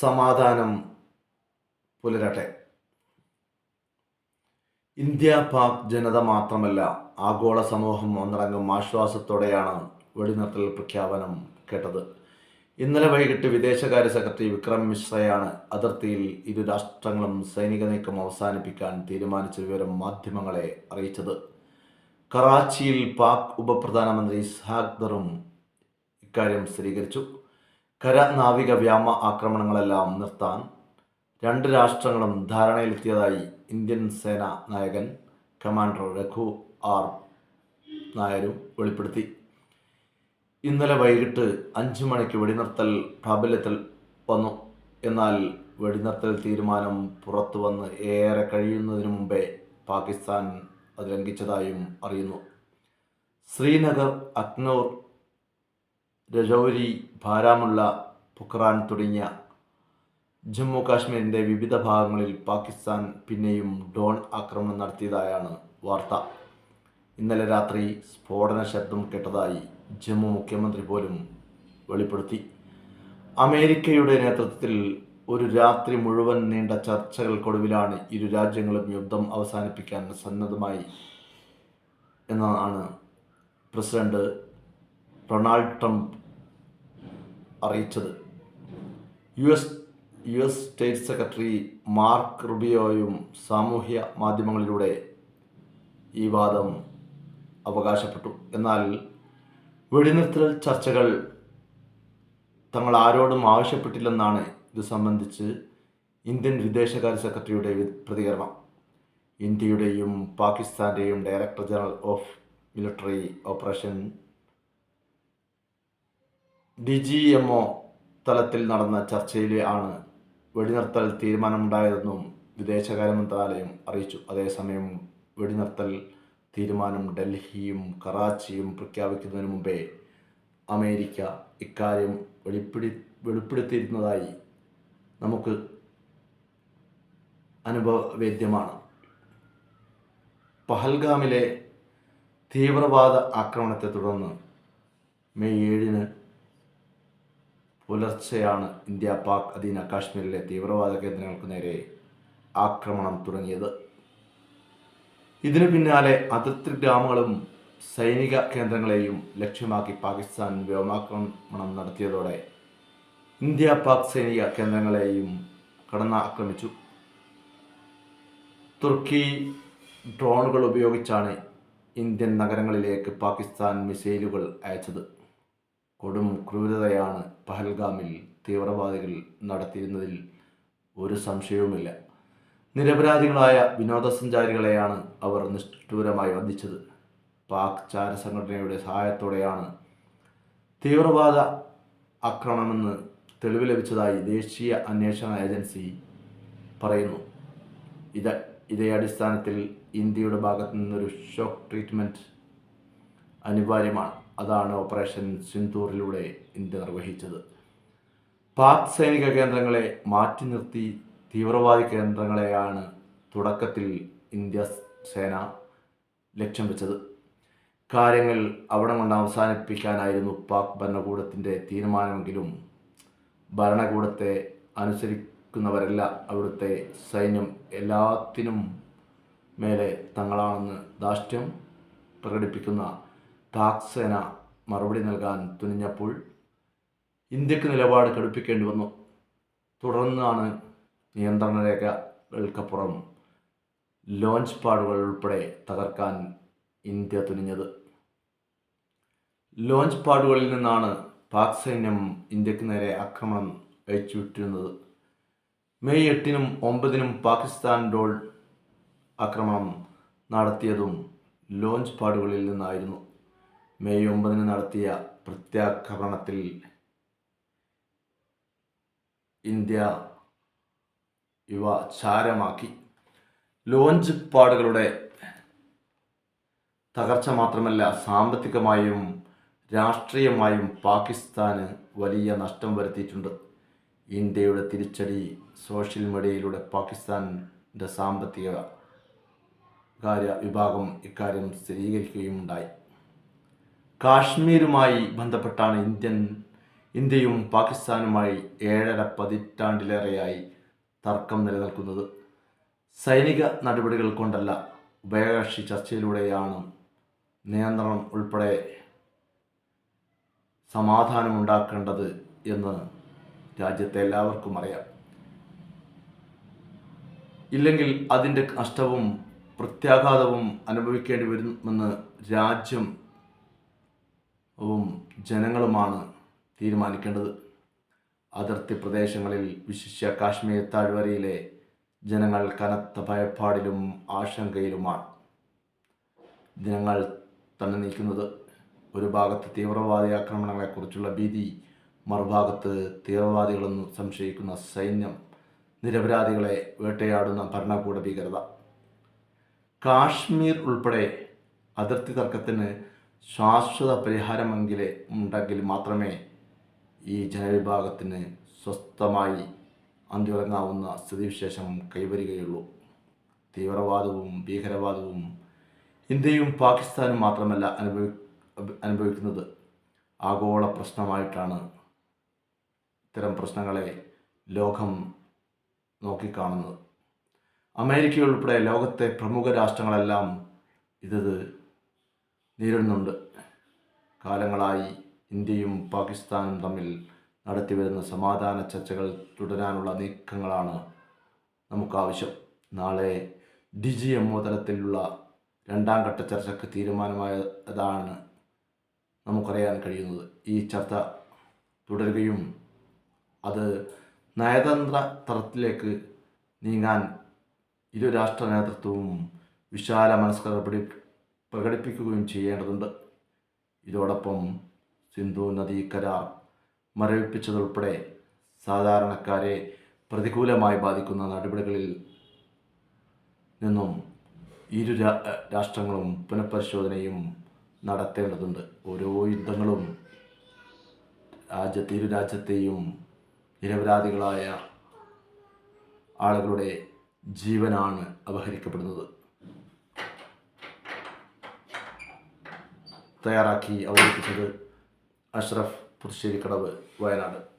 സമാധാനം പുലരട്ടെ. ഇന്ത്യ പാക് ജനത മാത്രമല്ല ആഗോള സമൂഹം ഒന്നടങ്കം ആശ്വാസത്തോടെയാണ് വെടിനിർത്തൽ പ്രഖ്യാപനം കേട്ടത്. ഇന്നലെ വൈകിട്ട് വിദേശകാര്യ സെക്രട്ടറി വിക്രം മിശ്രയാണ് അതിർത്തിയിൽ ഇരു രാഷ്ട്രങ്ങളും സൈനിക നീക്കം അവസാനിപ്പിക്കാൻ തീരുമാനിച്ച വിവരം മാധ്യമങ്ങളെ അറിയിച്ചത്. കറാച്ചിയിൽ പാക് ഉപപ്രധാനമന്ത്രി ഇസ്ഹാഖ് ദറും ഇക്കാര്യം സ്ഥിരീകരിച്ചു. കര നാവിക വ്യോമ ആക്രമണങ്ങളെല്ലാം നിർത്താൻ രണ്ട് രാഷ്ട്രങ്ങളും ധാരണയിലെത്തിയതായി ഇന്ത്യൻ സേന നായകൻ കമാൻഡർ രഘു ആർ നായരും വെളിപ്പെടുത്തി. ഇന്നലെ വൈകിട്ട് അഞ്ച് മണിക്ക് വെടിനിർത്തൽ പ്രാബല്യത്തിൽ വന്നു. എന്നാൽ വെടിനിർത്തൽ തീരുമാനം പുറത്തു വന്ന് ഏറെ കഴിയുന്നതിന് മുമ്പേ പാകിസ്ഥാൻ അത് ലംഘിച്ചതായും അറിയുന്നു. ശ്രീനഗർ അക്നൂർ രജൌരി ബാരാമുള്ള പുക്രാൻ തുടങ്ങിയ ജമ്മു കാശ്മീരിന്റെ വിവിധ ഭാഗങ്ങളിൽ പാകിസ്ഥാൻ പിന്നെയും ഡോൺ ആക്രമണം നടത്തിയതായാണ് വാർത്ത. ഇന്നലെ രാത്രി സ്ഫോടന ശബ്ദം കേട്ടതായി ജമ്മു മുഖ്യമന്ത്രി പോലും വെളിപ്പെടുത്തി. അമേരിക്കയുടെ നേതൃത്വത്തിൽ ഒരു രാത്രി മുഴുവൻ നീണ്ട ചർച്ചകൾക്കൊടുവിലാണ് ഇരു രാജ്യങ്ങളും യുദ്ധം അവസാനിപ്പിക്കാൻ സന്നദ്ധമായി എന്നാണ് പ്രസിഡന്റ് ഡൊണാൾഡ് ട്രംപ് അറിയിച്ചത്. U S U S state secretary Marco റുബിയോയും സാമൂഹ്യ മാധ്യമങ്ങളിലൂടെ ഈ വാദം അവകാശപ്പെട്ടു. എന്നാൽ വെടിനിർത്തൽ ചർച്ചകൾ തങ്ങൾ ആരോടും ആവശ്യപ്പെട്ടില്ലെന്നാണ് ഇത് സംബന്ധിച്ച് ഇന്ത്യൻ വിദേശകാര്യ സെക്രട്ടറിയുടെ പ്രതികരണം. ഇന്ത്യയുടെയും പാകിസ്ഥാന്റെയും director general of military operation D G M O തലത്തിൽ നടന്ന ചർച്ചയിൽ ആണ് വെടിനിർത്തൽ തീരുമാനമുണ്ടായതെന്നും വിദേശകാര്യ മന്ത്രാലയം അറിയിച്ചു. അതേസമയം വെടിനിർത്തൽ തീരുമാനം ഡൽഹിയും കറാച്ചിയും പ്രഖ്യാപിക്കുന്നതിന് മുമ്പേ അമേരിക്ക ഇക്കാര്യം വെളിപ്പെടു വെളിപ്പെടുത്തിയിരുന്നതായി നമുക്ക് അനുഭവവേദ്യമാണ്. പഹൽഗാമിലെ തീവ്രവാദ ആക്രമണത്തെ തുടർന്ന് മെയ് ഏഴിന് പുലർച്ചെയാണ് ഇന്ത്യ പാക് അധീന കാശ്മീരിലെ തീവ്രവാദ കേന്ദ്രങ്ങൾക്ക് നേരെ ആക്രമണം തുടങ്ങിയത്. ഇതിനു പിന്നാലെ അതിർത്തി ഗ്രാമങ്ങളും സൈനിക കേന്ദ്രങ്ങളെയും ലക്ഷ്യമാക്കി പാകിസ്ഥാൻ വ്യോമാക്രമണം നടത്തിയതോടെ ഇന്ത്യ പാക് സൈനിക കേന്ദ്രങ്ങളെയും കടന്നാക്രമിച്ചു. തുർക്കി ഡ്രോണുകൾ ഉപയോഗിച്ചാണ് ഇന്ത്യൻ നഗരങ്ങളിലേക്ക് പാകിസ്ഥാൻ മിസൈലുകൾ അയച്ചത്. കൊടും ക്രൂരതയാണ് പഹൽഗാമിൽ തീവ്രവാദികൾ നടത്തിയിരുന്നതിൽ ഒരു സംശയവുമില്ല. നിരപരാധികളായ വിനോദസഞ്ചാരികളെയാണ് അവർ നിഷ്ഠൂരമായി വധിച്ചത് പാക് ചാര സംഘടനയുടെ സഹായത്തോടെയാണ് തീവ്രവാദ ആക്രമണമെന്ന് തെളിവ് ലഭിച്ചതായി ദേശീയ അന്വേഷണ ഏജൻസി പറയുന്നു. ഇത് ഇതേ അടിസ്ഥാനത്തിൽ ഇന്ത്യയുടെ ഭാഗത്തു നിന്നൊരു ഷോക്ക് ട്രീറ്റ്മെന്റ് അനിവാര്യമാണ്. അതാണ് ഓപ്പറേഷൻ സിന്ധൂറിലൂടെ ഇന്ത്യ നിർവഹിച്ചത്. പാക് സൈനിക കേന്ദ്രങ്ങളെ മാറ്റി നിർത്തി തീവ്രവാദി കേന്ദ്രങ്ങളെയാണ് തുടക്കത്തിൽ ഇന്ത്യ സേന ലക്ഷ്യം വെച്ചത്. കാര്യങ്ങൾ അവിടെ കൊണ്ട് അവസാനിപ്പിക്കാനായിരുന്നു പാക് ഭരണകൂടത്തിന്റെ തീരുമാനമെങ്കിലും ഭരണകൂടത്തെ അനുസരിക്കുന്നവരല്ല അവിടുത്തെ സൈന്യം എല്ലാത്തിനും മേലെ തങ്ങളാണെന്ന് ധാർഷ്ട്യം പ്രകടിപ്പിക്കുന്ന പാക് സേന മറുപടി നൽകാൻ തുനിഞ്ഞപ്പോൾ ഇന്ത്യയ്ക്ക് നിലപാട് കടുപ്പിക്കേണ്ടി വന്നു. തുടർന്നാണ് നിയന്ത്രണ രേഖകൾക്കപ്പുറം ലോഞ്ച് പാഡുകൾ ഉൾപ്പെടെ തകർക്കാൻ ഇന്ത്യ തുനിഞ്ഞത്. ലോഞ്ച് പാഡുകളിൽ നിന്നാണ് പാക് സൈന്യം ഇന്ത്യയ്ക്ക് നേരെ ആക്രമണം അയച്ചുവിട്ടിരുന്നത് മെയ് എട്ടിനും ഒമ്പതിനും പാകിസ്ഥാൻ ഡോൾ ആക്രമണം നടത്തിയതും ലോഞ്ച് പാഡുകളിൽ നിന്നായിരുന്നു. മെയ് ഒമ്പതിന് നടത്തിയ പ്രത്യാക്രമണത്തിൽ ഇന്ത്യ ഇവ ചാരമാക്കി. ലോഞ്ച് പാടുകളുടെ തകർച്ച മാത്രമല്ല സാമ്പത്തികമായും രാഷ്ട്രീയമായും പാകിസ്ഥാന് വലിയ നഷ്ടം വരുത്തിയിട്ടുണ്ട്. ഇന്ത്യയുടെ തിരിച്ചടി സോഷ്യൽ മീഡിയയിലൂടെ പാകിസ്ഥാന്റെ സാമ്പത്തിക കാര്യ വിഭാഗം ഇക്കാര്യം സ്ഥിരീകരിക്കുകയും ഉണ്ടായി കാശ്മീരുമായി ബന്ധപ്പെട്ടാണ് ഇന്ത്യൻ ഇന്ത്യയും പാകിസ്ഥാനുമായി ഏഴര പതിറ്റാണ്ടിലേറെയായി തർക്കം നിലനിൽക്കുന്നത്. സൈനിക നടപടികൾ കൊണ്ടല്ല ഉഭയകക്ഷി ചർച്ചയിലൂടെയാണ് നിയന്ത്രണം ഉൾപ്പെടെ സമാധാനമുണ്ടാക്കേണ്ടത് എന്ന് രാജ്യത്തെ എല്ലാവർക്കും അറിയാം. ഇല്ലെങ്കിൽ അതിന്റെ നഷ്ടവും പ്രത്യാഘാതവും അനുഭവിക്കേണ്ടി വരുമെന്ന് രാജ്യം ജനങ്ങളുമാണ് തീരുമാനിക്കേണ്ടത്. അതിർത്തി പ്രദേശങ്ങളിൽ വിശിഷ്യ കാശ്മീർ താഴ്വരയിലെ ജനങ്ങൾ കനത്ത ഭയപ്പാടിലും ആശങ്കയിലുമാണ്. ജനങ്ങൾ തന്നെ നീക്കുന്നത് ഒരു ഭാഗത്ത് തീവ്രവാദി ആക്രമണങ്ങളെക്കുറിച്ചുള്ള ഭീതി മറുഭാഗത്ത് തീവ്രവാദികളെന്ന് സംശയിക്കുന്ന സൈന്യം നിരപരാധികളെ വേട്ടയാടുന്ന ഭരണകൂട ഭീകരത. കാശ്മീർ ഉൾപ്പെടെ അതിർത്തി തർക്കത്തിന് ശാശ്വത പരിഹാരമെങ്കിലേ ഉണ്ടെങ്കിൽ മാത്രമേ ഈ ജനവിഭാഗത്തിന് സ്വസ്ഥമായി അന്തിയുറങ്ങാവുന്ന സ്ഥിതിവിശേഷം കൈവരികയുള്ളൂ. തീവ്രവാദവും ഭീകരവാദവും ഇന്ത്യയും പാകിസ്ഥാനും മാത്രമല്ല അനുഭവി അനുഭവിക്കുന്നത്. ആഗോള പ്രശ്നമായിട്ടാണ് ഇത്തരം പ്രശ്നങ്ങളെ ലോകം നോക്കിക്കാണുന്നത്. അമേരിക്ക ഉൾപ്പെടെ ലോകത്തെ പ്രമുഖ രാഷ്ട്രങ്ങളെല്ലാം ഇത് നേരിടുന്നുണ്ട്. കാലങ്ങളായി ഇന്ത്യയും പാകിസ്ഥാനും തമ്മിൽ നടത്തിവരുന്ന സമാധാന ചർച്ചകൾ തുടരാനുള്ള നീക്കങ്ങളാണ് നമുക്കാവശ്യം. നാളെ ഡി ജി എം ഒ തലത്തിലുള്ള രണ്ടാം ഘട്ട ചർച്ചയ്ക്ക് തീരുമാനമായതാണ് നമുക്കറിയാൻ കഴിയുന്നത്. ഈ ചർച്ച തുടരുകയും അത് നയതന്ത്ര തലത്തിലേക്ക് നീങ്ങാൻ ഇരു രാഷ്ട്ര നേതൃത്വവും വിശാല മനസ്കത പ്രകടി പ്രകടിപ്പിക്കുകയും ചെയ്യേണ്ടതുണ്ട്. ഇതോടൊപ്പം സിന്ധു നദീ കരാർ മരവിപ്പിച്ചതുൾപ്പെടെ സാധാരണക്കാരെ പ്രതികൂലമായി ബാധിക്കുന്ന നടപടികളിൽ നിന്നും ഇരു രാഷ്ട്രങ്ങളും പുനഃപരിശോധനയും നടത്തേണ്ടതുണ്ട്. ഓരോ യുദ്ധങ്ങളും രാജ്യത്തെ ഇരു രാജ്യത്തെയും നിരപരാധികളായ ആളുകളുടെ ജീവനാണ് അപഹരിക്കപ്പെടുന്നത്. തയ്യാറാക്കി അവതരിപ്പിച്ചത് അഷ്റഫ് പുതുശ്ശേരിക്കടവ് വയനാട്.